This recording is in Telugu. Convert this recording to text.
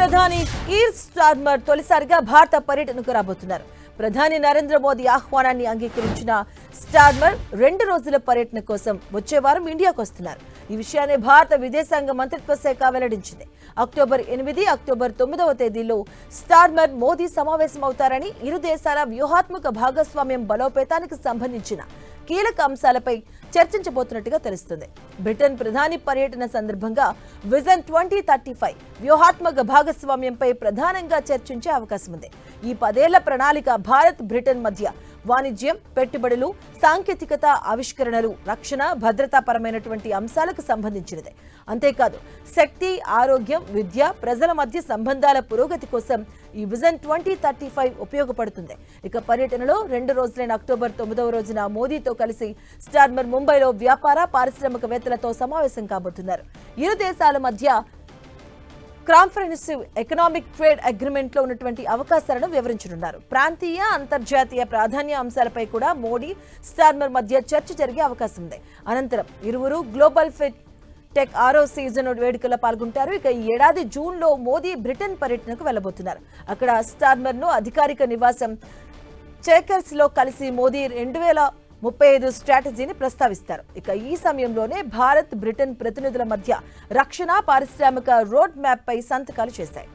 ప్రధాని కీర్ స్టార్మర్ తొలిసారిగా భారత పర్యటనకు రాబోతున్నారు. ప్రధాని నరేంద్ర మోదీ ఆహ్వానాన్ని అంగీకరించిన స్టార్మర్ రెండు రోజుల పర్యటన కోసం వచ్చే వారం ఇండియాకు వస్తున్నారు. ఈ విషయాన్ని భారత విదేశాంగ మంత్రిత్వ శాఖ వెల్లడించింది. అక్టోబర్ ఎనిమిది అక్టోబర్ తొమ్మిదవ తేదీలో స్టార్మర్ మోదీ సమావేశమవుతారని ఇరు దేశాల వ్యూహాత్మక భాగస్వామ్యం బలోపేతానికి సంబంధించిన కీలక అంశాలపై చర్చించబోతున్నట్టుగా తెలుస్తుంది. బ్రిటన్ ప్రధాని పర్యటన సందర్భంగా విజన్ ట్వంటీ థర్టీ ఫైవ్ వ్యూహాత్మక భాగస్వామ్యంపై ప్రధానంగా చర్చించే అవకాశం ఉంది ఈ పదేళ్ళ ప్రణాళిక భారత్ బ్రిటన్ మధ్య వాణిజ్యం పెట్టుబడులు సాంకేతికత ఆవిష్కరణలు రక్షణ భద్రతాపరమైనటువంటి అంశాలకు సంబంధించినదే. అంతేకాదు శక్తి ఆరోగ్యం విద్య ప్రజల మధ్య సంబంధాల పురోగతి కోసం ఈ విజన్ ట్వంటీ థర్టీ ఫైవ్ ఉపయోగపడుతుంది. ఇక పర్యటనలో రెండు రోజులైన అక్టోబర్ తొమ్మిదవ రోజున మోదీతో కలిసి స్టార్మర్ ముంబైలో వ్యాపార పారిశ్రామికవేత్తలతో సమావేశం కాబోతున్నారు. ఇరు దేశాల మధ్య కాంప్రహెన్సివ్ ఎకనామిక్ ట్రేడ్ అగ్రిమెంట్లో ఉన్నటువంటి అవకాశాలను వివరించనున్నారు. ప్రాంతీయ అంతర్జాతీయ ప్రాధాన్య అంశాలపై కూడా మోడీ స్టార్మర్ మధ్య చర్చ జరిగే అవకాశం ఉంది. అనంతరం ఇరువురు గ్లోబల్ ఫిట్ టెక్ ఆరో సీజన్ వేడుకలో పాల్గొంటారు. ఇక ఈ ఏడాది జూన్లో మోదీ బ్రిటన్ పర్యటనకు వెళ్ళబోతున్నారు అక్కడ స్టార్మర్ను అధికారిక నివాసం చేకర్స్లో కలిసి మోదీ రెండు వేల ముప్పై ఐదు స్ట్రాటజీని ప్రస్తావిస్తారు. ఇక ఈ సమయంలోనే భారత్ బ్రిటన్ ప్రతినిధుల మధ్య రక్షణ పారిశ్రామిక రోడ్ మ్యాప్ పై సంతకాలు చేశాయి.